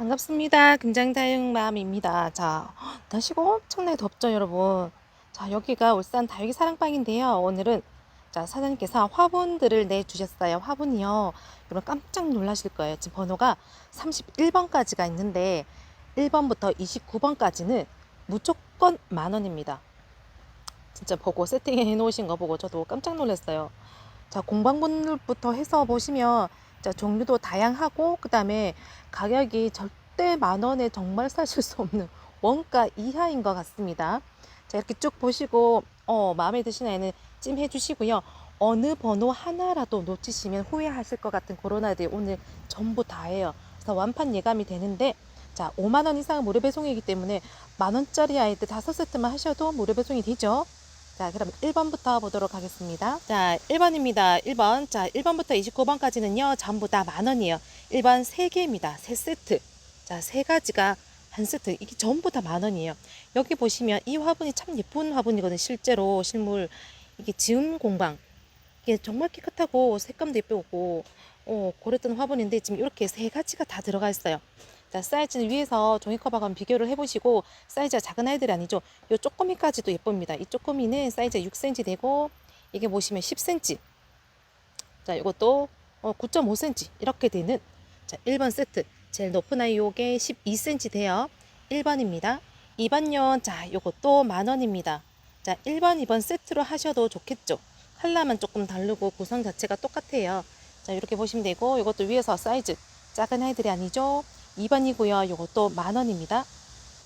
반갑습니다. 금장다육맘입니다. 자, 날씨가 엄청나게 덥죠, 여러분. 자, 여기가 울산 다육이 사랑방인데요. 오늘은 자, 사장님께서 화분들을 내주셨어요. 화분이요. 여러분 깜짝 놀라실 거예요. 지금 번호가 31번까지가 있는데 1번부터 29번까지는 무조건 만 원입니다. 진짜 보고 세팅해 놓으신 거 보고 저도 깜짝 놀랐어요. 자, 공방분들부터 해서 보시면 자, 종류도 다양하고 그다음에 가격이 절대 만 원에 정말 사실 수 없는 원가 이하인 것 같습니다. 자, 이렇게 쭉 보시고 어, 마음에 드시는 애는 찜해 주시고요. 어느 번호 하나라도 놓치시면 후회하실 것 같은 그런 아이들 오늘 전부 다예요. 그래서 완판 예감이 되는데 자, 5만 원 이상 무료 배송이기 때문에 만 원짜리 아이들 다섯 세트만 하셔도 무료 배송이 되죠. 자, 그럼 1번부터 보도록 하겠습니다. 자, 1번입니다. 1번. 자, 1번부터 29번까지는요, 전부 다 만 원이에요. 1번 3개입니다. 3세트. 자, 세 가지가 한 세트. 이게 전부 다 만 원이에요. 여기 보시면 이 화분이 참 예쁜 화분이거든요. 실제로 실물. 이게 지음 공방. 이게 정말 깨끗하고 색감도 예쁘고, 어, 그랬던 화분인데 지금 이렇게 세 가지가 다 들어가 있어요. 자, 사이즈는 위에서 종이커버랑 비교를 해보시고 사이즈가 작은 아이들이 아니죠. 요 쪼꼬미까지도 예쁩니다. 이 쪼꼬미는 사이즈가 6cm 되고 이게 보시면 10cm. 자, 이것도 어, 9.5cm 이렇게 되는 자, 1번 세트. 제일 높은 아이 요게 12cm 돼요. 1번입니다. 2번요. 자, 요것도 만 원입니다. 자, 1번, 2번 세트로 하셔도 좋겠죠. 컬러만 조금 다르고 구성 자체가 똑같아요. 자, 이렇게 보시면 되고 이것도 위에서 사이즈 작은 아이들이 아니죠. 2번이고요. 이것도 만 원입니다.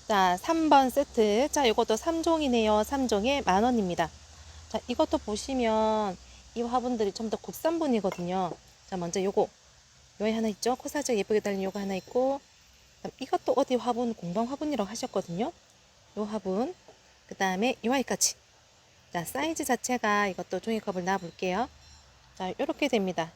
자, 3번 세트. 자, 이것도 3종이네요. 3종에 만 원입니다. 자, 이것도 보시면 이 화분들이 좀더 국산분이거든요. 자, 먼저 요거. 요에 하나 있죠? 코사지 예쁘게 달린 요거 하나 있고. 이것도 어디 화분, 공방 화분이라고 하셨거든요. 요 화분. 그 다음에 이 아이까지. 자, 사이즈 자체가 이것도 종이컵을 놔볼게요. 자, 요렇게 됩니다.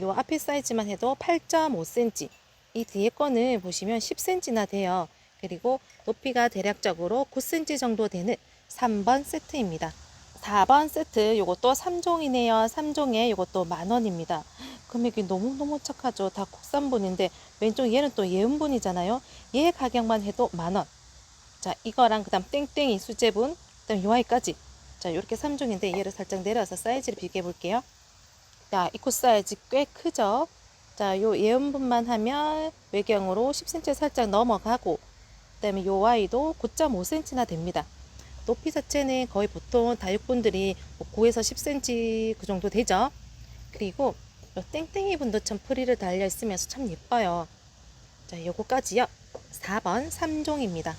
요 앞에 사이즈만 해도 8.5cm. 이 뒤에 거는 보시면 10cm나 돼요. 그리고 높이가 대략적으로 9cm 정도 되는 3번 세트입니다. 4번 세트 요것도 3종이네요. 3종에 요것도 만원입니다. 금액이 너무너무 착하죠. 다 국산분인데 왼쪽 얘는 또 예은분이잖아요. 얘 가격만 해도 만원. 자 이거랑 그 다음 땡땡이 수제분 그 다음 요 아이까지 자 이렇게 3종인데 얘를 살짝 내려서 사이즈를 비교해 볼게요. 자, 이 코 사이즈 꽤 크죠? 자, 요 예언분만 하면 외경으로 10cm 살짝 넘어가고, 그 다음에 요 아이도 9.5cm나 됩니다. 높이 자체는 거의 보통 다육분들이 9에서 10cm 그 정도 되죠? 그리고 요 땡땡이 분도 참 프리를 달려 있으면서 참 예뻐요. 자, 요거까지요. 4번 3종입니다.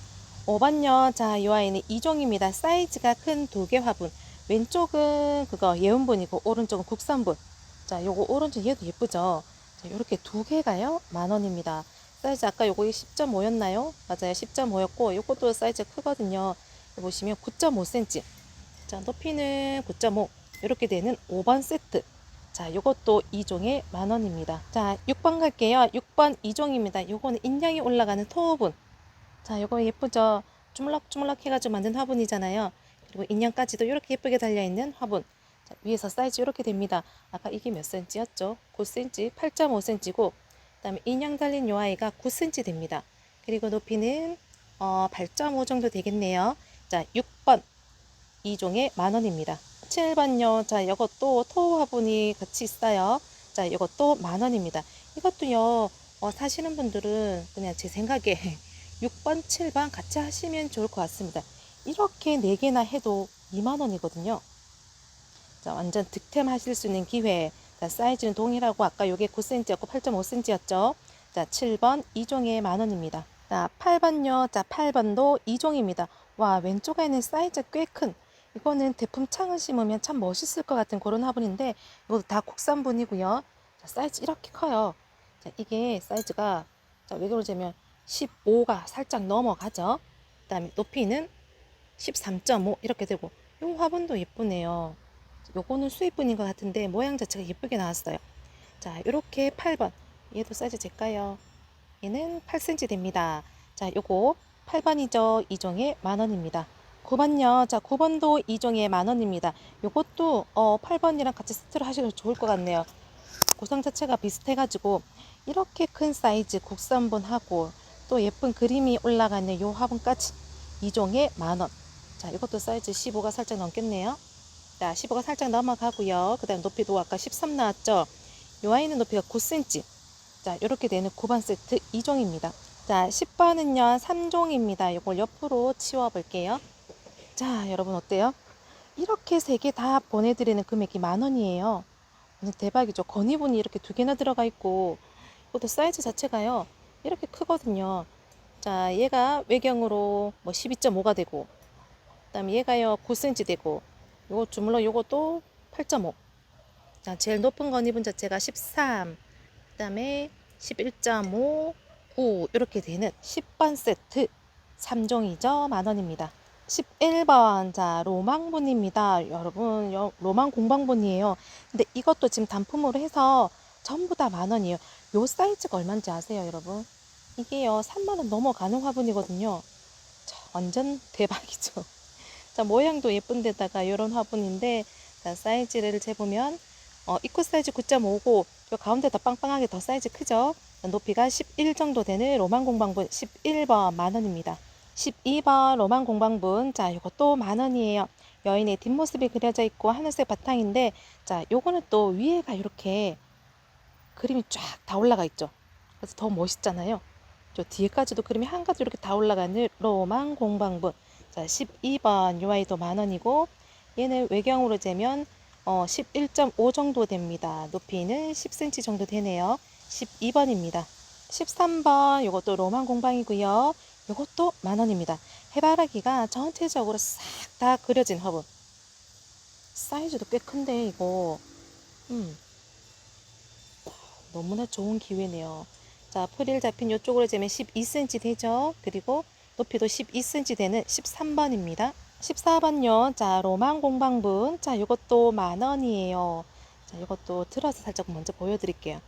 5번요. 자, 요 아이는 2종입니다. 사이즈가 큰 두 개 화분. 왼쪽은 그거 예은분이고 오른쪽은 국산분. 자, 요거 오른쪽 얘도 예쁘죠? 자, 요렇게 두 개가요. 만 원입니다. 사이즈 아까 요거 10.5였나요? 맞아요. 10.5였고 요것도 사이즈 크거든요. 보시면 9.5cm. 자, 높이는 9.5. 이렇게 되는 5번 세트. 자, 요것도 2종에 만 원입니다. 자, 6번 갈게요. 6번 2종입니다. 요거는 인양이 올라가는 토분. 자, 요거 예쁘죠? 주물럭주물럭 해가지고 만든 화분이잖아요. 그리고 인양까지도 이렇게 예쁘게 달려있는 화분. 자, 위에서 사이즈 이렇게 됩니다. 아까 이게 몇 cm였죠? 9cm, 8.5cm고, 그 다음에 인양 달린 요 아이가 9cm 됩니다. 그리고 높이는 어, 8.5 정도 되겠네요. 자, 6번 2종에 만 원입니다. 7번요. 자, 이것도 토 화분이 같이 있어요. 자, 이것도 만 원입니다. 이것도요. 어, 사시는 분들은 그냥 제 생각에 6번, 7번 같이 하시면 좋을 것 같습니다. 이렇게 4개나 해도 2만 원이거든요. 자, 완전 득템 하실 수 있는 기회. 자, 사이즈는 동일하고 아까 요게 9cm였고 8.5cm였죠. 자, 7번 2종에 만 원입니다. 자, 8번요. 자, 8번도 2종입니다. 와, 왼쪽에는 사이즈 꽤 큰. 이거는 대품 창을 심으면 참 멋있을 것 같은 그런 화분인데 이것도 다 국산분이고요. 자, 사이즈 이렇게 커요. 자, 이게 사이즈가 자, 왜 그러냐면 15가 살짝 넘어가죠. 그다음에 높이는 13.5 이렇게 되고 이 화분도 예쁘네요. 요거는 수입분인 것 같은데 모양 자체가 예쁘게 나왔어요. 자, 이렇게 8번. 얘도 사이즈 제까요? 얘는 8cm 됩니다. 자, 요거 8번이죠. 2종에 만 원입니다. 9번요. 자, 9번도 2종에 만 원입니다. 요것도 어, 8번이랑 같이 세트로 하셔도 좋을 것 같네요. 구성 자체가 비슷해가지고 이렇게 큰 사이즈 국산분하고 또 예쁜 그림이 올라가 있는 요 화분까지 2종에 만원. 자, 이것도 사이즈 15가 살짝 넘겠네요. 자, 15가 살짝 넘어가고요. 그 다음 높이도 아까 13 나왔죠? 요 아이는 높이가 9cm. 자, 이렇게 되는 9번 세트 2종입니다. 자, 10번은요, 3종입니다. 이걸 옆으로 치워 볼게요. 자, 여러분 어때요? 이렇게 세 개 다 보내드리는 금액이 만 원이에요. 대박이죠. 건이분이 이렇게 두 개나 들어가 있고, 이것도 사이즈 자체가요, 이렇게 크거든요. 자, 얘가 외경으로 뭐 12.5가 되고, 그 다음에 얘가요, 9cm 되고, 요거 주물러 요것도 8.5. 자, 제일 높은 건 이분 자체가 13, 그 다음에 11.5, 9, 이렇게 되는 10번 세트. 3종이죠. 만 원입니다. 11번. 자 로망분입니다. 여러분 여- 로망 공방분이에요. 근데 이것도 지금 단품으로 해서 전부 다 만 원이에요. 요 사이즈가 얼마인지 아세요 여러분? 이게요 3만 원 넘어가는 화분이거든요. 자, 완전 대박이죠 자 모양도 예쁜데다가 이런 화분인데 자 사이즈를 재보면 어, 입구 사이즈 9.5고 요 가운데다 빵빵하게 더 사이즈 크죠 높이가 11 정도 되는 로망 공방분 11번 만 원입니다 12번 로망 공방분. 자, 요것도 만 원이에요. 여인의 뒷모습이 그려져 있고 하늘색 바탕인데, 자, 요거는 또 위에가 이렇게 그림이 쫙 다 올라가 있죠. 그래서 더 멋있잖아요. 저 뒤에까지도 그림이 한 가지 이렇게 다 올라가는 로망 공방분. 자, 12번 요 아이도 만 원이고, 얘는 외경으로 재면 어, 11.5 정도 됩니다. 높이는 10cm 정도 되네요. 12번입니다. 13번 요것도 로망 공방이고요. 이것도 만 원입니다. 해바라기가 전체적으로 싹 다 그려진 화분. 사이즈도 꽤 큰데 이거 음 너무나 좋은 기회네요. 자 프릴 잡힌 이쪽으로 재면 12cm 되죠. 그리고 높이도 12cm 되는 13번입니다. 14번요. 자 로망 공방분. 자 이것도 만 원이에요. 자 이것도 들어서 살짝 먼저 보여드릴게요.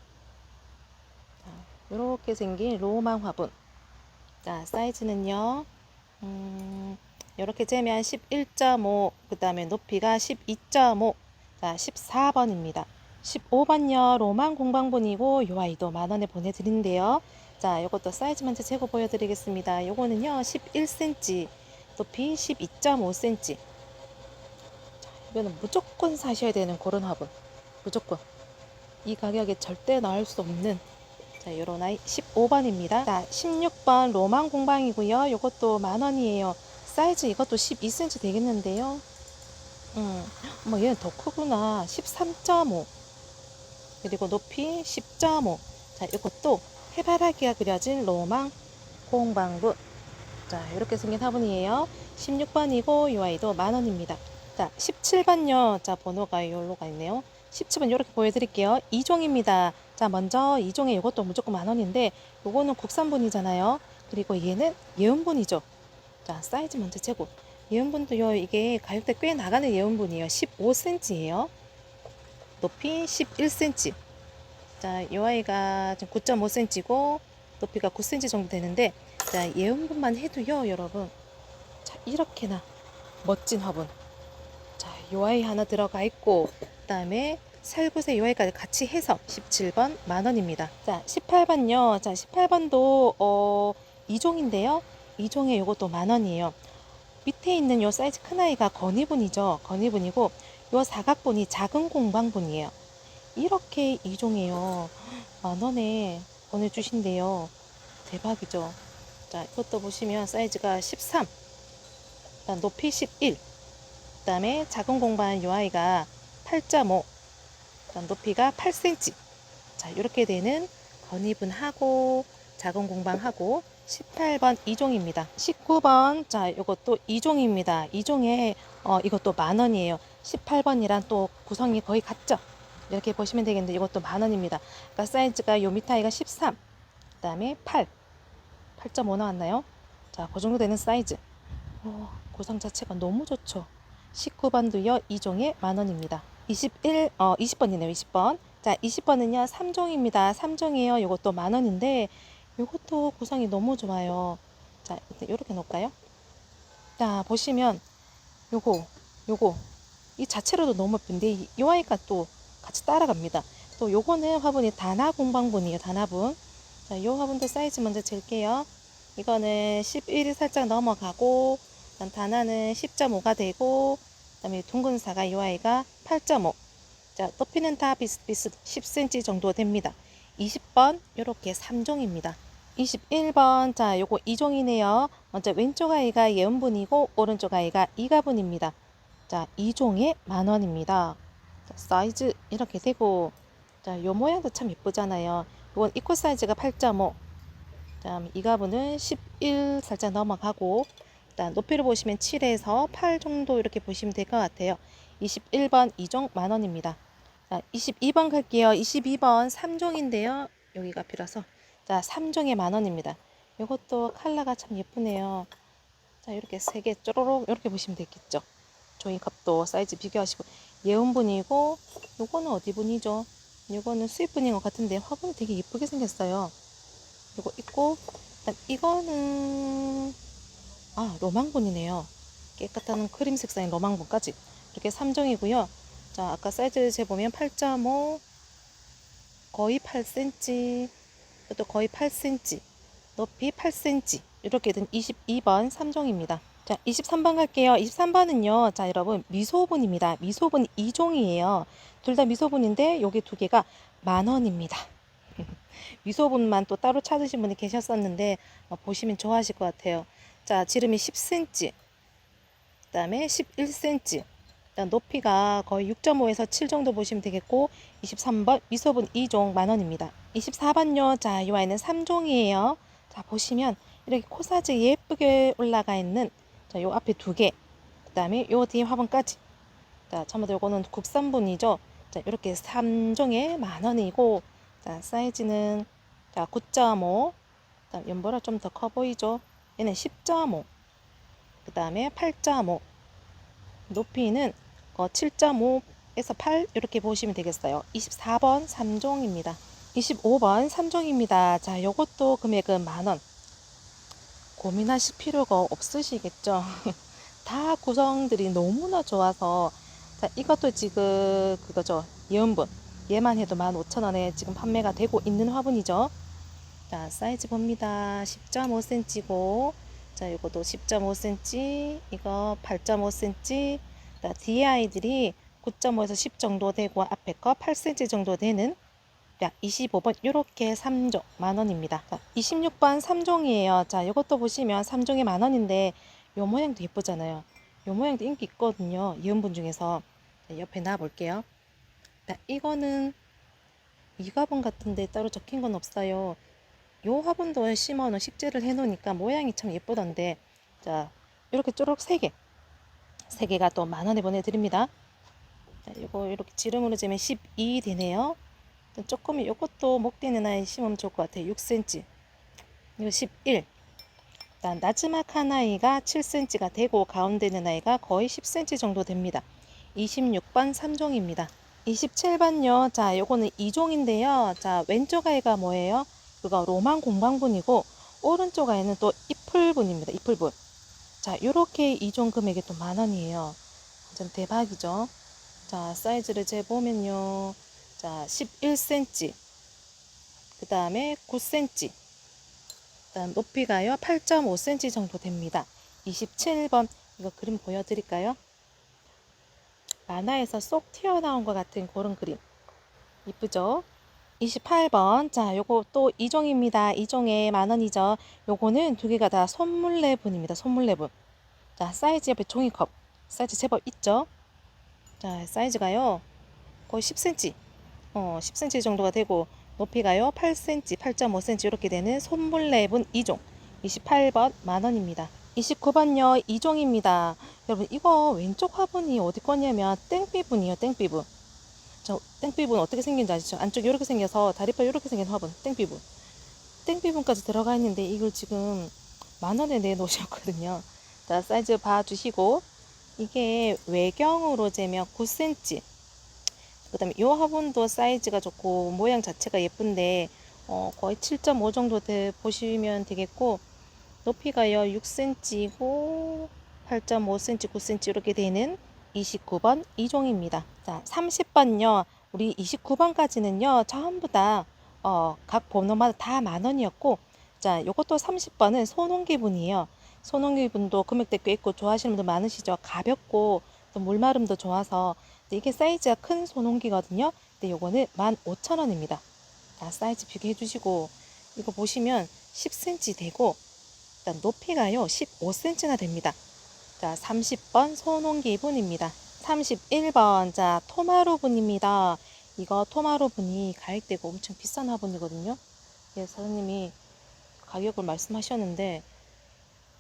자, 이렇게 생긴 로망 화분. 자, 사이즈는요. 음, 이렇게 재면 11.5, 그 다음에 높이가 12.5, 자, 14번입니다. 15번요. 로망 공방분이고, 요 아이도 만원에 보내드린대요. 자, 요것도 사이즈 먼저 재고 보여드리겠습니다. 요거는요, 11cm, 높이 12.5cm. 자, 이거는 무조건 사셔야 되는 그런 화분. 무조건. 이 가격에 절대 나올 수 없는 자, 요런 아이 15번입니다. 자, 16번 로망 공방이고요. 요것도 만 원이에요. 사이즈 이것도 12cm 되겠는데요. 음, 뭐 얘는 더 크구나. 13.5. 그리고 높이 10.5. 자, 이것도 해바라기가 그려진 로망 공방부. 자, 이렇게 생긴 화분이에요. 16번이고 요 아이도 만 원입니다. 자, 17번요. 자, 번호가 요로 가 있네요. 17번 이렇게 보여드릴게요. 2종입니다. 자, 먼저 2종에 이것도 무조건 만 원인데 요거는 국산분이잖아요. 그리고 얘는 예은분이죠. 자, 사이즈 먼저 재고. 예은분도요, 이게 가격대 꽤 나가는 예은분이에요. 15cm예요. 높이 11cm. 자, 요 아이가 지금 9.5cm고 높이가 9cm 정도 되는데 자, 예은분만 해도요, 여러분. 자, 이렇게나 멋진 화분. 자, 요 아이 하나 들어가 있고 그다음에 살구새 요 아이까지 같이 해서 17번 만 원입니다. 자, 18번요. 자, 18번도 어 2종인데요. 2종에 요것도 만 원이에요. 밑에 있는 요 사이즈 큰 아이가 건이분이죠. 건이분이고 요 사각분이 작은 공방분이에요. 이렇게 2종이에요. 만 원에 보내주신대요. 대박이죠. 자, 이것도 보시면 사이즈가 13, 그다음 높이 11, 그 다음에 작은 공방 요 아이가 8.5, 그다음 높이가 8cm. 자, 이렇게 되는 건이분하고 작은 공방하고 18번 2종입니다. 19번 자, 이것도 2종입니다. 2종에 어, 이것도 만 원이에요. 18번이랑 또 구성이 거의 같죠? 이렇게 보시면 되겠는데 이것도 만 원입니다. 그러니까 사이즈가 요 밑아이가 13, 그다음에 8, 8.5 나왔나요? 자, 그 정도 되는 사이즈. 오, 구성 자체가 너무 좋죠. 19번도요, 2종에 만 원입니다. 21, 어, 20번이네요, 20번. 자, 20번은요, 3종입니다. 3종이에요. 요것도 만 원인데, 요것도 구성이 너무 좋아요. 자, 이렇게 놓을까요? 자, 보시면, 요거, 요거, 이 자체로도 너무 예쁜데, 이- 요 아이가 또 같이 따라갑니다. 또 요거는 화분이 다나 공방분이에요. 다나분. 자, 요 화분도 사이즈 먼저 잴게요. 이거는 11이 살짝 넘어가고 다나는 10.5가 되고 그다음에 둥근사가 이 아이가 8.5. 자, 높이는 다 비슷비슷 10cm 정도 됩니다. 20번 요렇게 3종입니다. 21번 자 요거 2종이네요. 먼저 왼쪽 아이가 예은분이고 오른쪽 아이가 이가분입니다. 자 2종에 만원입니다. 자, 사이즈 이렇게 되고 자 요 모양도 참 예쁘잖아요. 이건 이코 사이즈가 8.5 다음 이가분은 11 살짝 넘어가고 일단 높이를 보시면 7에서 8 정도 이렇게 보시면 될 것 같아요. 21번 2종 만원입니다. 자, 22번 갈게요. 22번 3종인데요. 여기가 필요해서 자, 3종에 만원입니다. 이것도 컬러가 참 예쁘네요. 자, 이렇게 세 개 쪼로록 이렇게 보시면 되겠죠. 종이컵도 사이즈 비교하시고 예온분이고 요거는 어디 분이죠? 요거는 수입분인 것 같은데 화분이 되게 예쁘게 생겼어요. 요거 있고 그다음 이거는 아 로망분이네요. 깨끗한 크림 색상의 로망분까지 이렇게 3종이고요. 자 아까 사이즈 재보면 8.5 거의 8cm 또 거의 8cm 높이 8cm 이렇게 된 22번 3종입니다. 자 23번 갈게요. 23번은요. 자 여러분 미소분입니다. 미소분 2종이에요. 둘 다 미소분인데 여기 두 개가 만 원입니다. 미소분만 또 따로 찾으신 분이 계셨었는데 어, 보시면 좋아하실 것 같아요. 자 지름이 10cm 그 다음에 11cm 일단 높이가 거의 6.5에서 7 정도 보시면 되겠고 23번 미소분 2종 만 원입니다. 24번요. 자, 이 아이는 3종이에요. 자, 보시면 이렇게 코사지 예쁘게 올라가 있는 자, 요 앞에 두 개. 그 다음에 요 뒤에 화분까지. 자, 다 요거는 국산분이죠. 자, 이렇게 3종에 만 원이고 자, 사이즈는 자, 9.5. 그다음 연보라 좀 더 커 보이죠? 얘는 10.5. 그 다음에 8.5. 높이는 어, 7.5에서 8 이렇게 보시면 되겠어요. 24번 3종입니다. 25번 3종입니다. 자, 요것도 금액은 만 원. 고민하실 필요가 없으시겠죠? 다 구성들이 너무나 좋아서 자, 이것도 지금 그거죠. 예은분. 얘만 해도 15,000원에 지금 판매가 되고 있는 화분이죠. 자, 사이즈 봅니다. 10.5cm고 자, 이것도 10.5cm, 이거 8.5cm. 자, 아이들이 9.5에서 10 정도 되고 앞에 거 8cm 정도 되는 자, 25번 이렇게 3종 만원입니다. 자, 26번 3종이에요. 자, 이것도 보시면 3종에 만원인데 요 모양도 예쁘잖아요. 요 모양도 인기 있거든요. 이은분 중에서 자, 옆에 놔 볼게요. 자, 이거는 이가분 같은데 따로 적힌 건 없어요. 요 화분도 심어놓은 식재를 해놓으니까 모양이 참 예쁘던데 자 이렇게 쪼록 세 개. 세 개가 또 만원에 보내드립니다. 자, 요거 이렇게 지름으로 재면 12 되네요. 조금 요것도 목대는 아이 심으면 좋을 것 같아요. 6cm. 이거 11. 일단 나즈막한 아이가 7cm가 되고 가운데는 아이가 거의 10cm 정도 됩니다. 26번 3종입니다. 27번요. 자, 요거는 2종인데요. 자, 왼쪽 아이가 뭐예요? 그거 로만 공방분이고 오른쪽 아이는 또 이풀분입니다. 이풀분. 자, 요렇게 2종 금액이 또 만 원이에요. 완전 대박이죠. 자, 사이즈를 재보면요. 자, 11cm. 그 다음에 9cm. 그다음 높이가요. 8.5cm 정도 됩니다. 27번. 이거 그림 보여드릴까요? 만화에서 쏙 튀어나온 것 같은 그런 그림. 이쁘죠? 28번. 자, 요거 또 2종입니다. 2종에 만원이죠. 요거는 두 개가 다 손물레분입니다. 손물레분. 자, 사이즈 옆에 종이컵. 사이즈 제법 있죠? 자, 사이즈가요. 거의 10cm. 어, 10cm 정도가 되고, 높이가요. 8cm, 8.5cm 이렇게 되는 손물레분 2종. 28번 만원입니다. 29번요. 2종입니다. 여러분, 이거 왼쪽 화분이 어디 거냐면 땡비분이에요. 땡비분. 저 땡비분 어떻게 생긴지 아시죠? 안쪽이 이렇게 생겨서 다리뼈 이렇게 생긴 화분 땡비분 땡비분까지 들어가 있는데 이걸 지금 만원에 내놓으셨거든요 자 사이즈 봐주시고 이게 외경으로 재면 9cm 그 다음에 이 화분도 사이즈가 좋고 모양 자체가 예쁜데 어, 거의 7.5 정도 돼 보시면 되겠고 높이가요 6cm이고 8.5cm 9cm 이렇게 되는 29번 2종입니다. 자, 30번요. 우리 29번까지는요, 전부 다, 어, 각 번호마다 다 만 원이었고, 자, 요것도 30번은 손홍기분이에요. 손홍기분도 금액대 꽤 있고 좋아하시는 분들 많으시죠? 가볍고, 또 물마름도 좋아서, 이게 사이즈가 큰 손홍기거든요. 근데 요거는 15,000원입니다. 자, 사이즈 비교해 주시고, 이거 보시면 10cm 되고, 일단 높이가요, 15cm나 됩니다. 자, 30번 손홍기분입니다. 31번, 자, 토마로 분입니다. 이거 토마로 분이 가격대가 엄청 비싼 화분이거든요. 예, 사장님이 가격을 말씀하셨는데,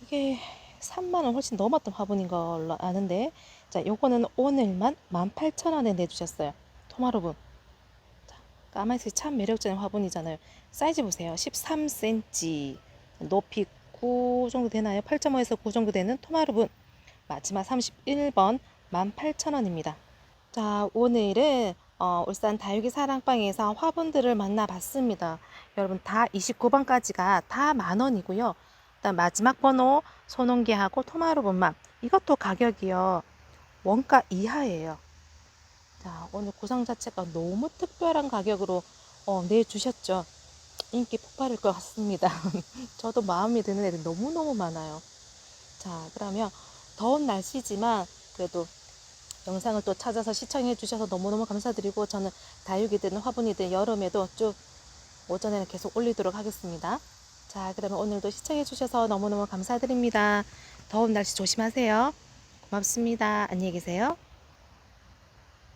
이게 3만원 훨씬 넘었던 화분인 걸로 아는데, 자, 요거는 오늘만 18,000원에 내주셨어요. 토마로분. 자, 까만색 참 매력적인 화분이잖아요. 사이즈 보세요. 13cm. 높이 9 정도 되나요? 8.5에서 9 정도 되는 토마로분. 마지막 31번 18,000원입니다. 자, 오늘은 어, 울산 다육이 사랑방에서 화분들을 만나봤습니다. 여러분 다 29번까지가 다 만원이고요. 일단 마지막 번호 손홍기하고 토마로 분만 이것도 가격이요. 원가 이하예요. 자, 오늘 구성 자체가 너무 특별한 가격으로 어, 내주셨죠. 인기 폭발일 것 같습니다. 저도 마음에 드는 애들 너무너무 많아요. 자, 그러면 더운 날씨지만 그래도 영상을 또 찾아서 시청해 주셔서 너무너무 감사드리고 저는 다육이든 화분이든 여름에도 쭉 오전에는 계속 올리도록 하겠습니다. 자, 그러면 오늘도 시청해 주셔서 너무너무 감사드립니다. 더운 날씨 조심하세요. 고맙습니다. 안녕히 계세요.